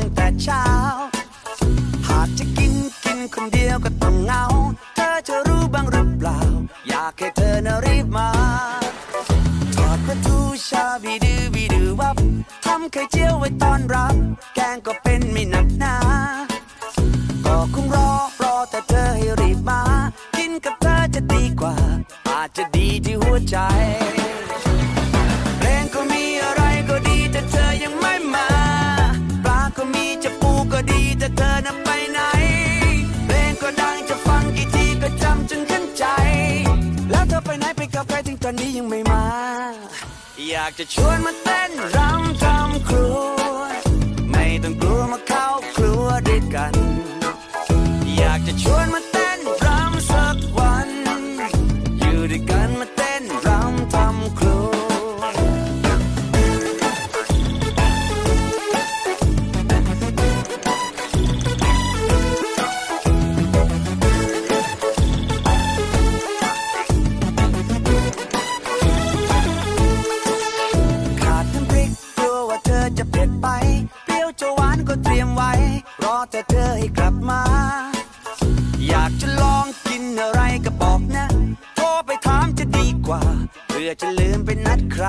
ั้งแต่เช้า หากจะกินกินคนเดียวก็ต้องเหงา เธอจะรู้บ้างหรือเปล่า อยากให้เธอน่ะรีบมาถอดประตูชาบีดือบีดือวับทำไข่เจียวไว้ตอนรับ แกงก็เป็นไม่หนักหนาก็คงรอรอแต่เธอให้รีบมา กินกับเธอจะดีกว่า อาจจะดีที่หัวใจับใครถึงตอนนี้ยังไม่มา อยากจะชวนมาเต้นรำทำครัว ไม่ต้องกลัวมาเข้าครัวด้วยกัน อยากจะชวนมาเต้นรำสักวัน อยู่ด้วยกัน เธอจะเผ็ดไป เปรี้ยวจะหวานก็เตรียมไว้ รอแต่เธอให้กลับมา อยากจะลองกินอะไรก็บอกนะ โทรไปถามจะดีกว่าเพื่อจะลืมไปนัดใคร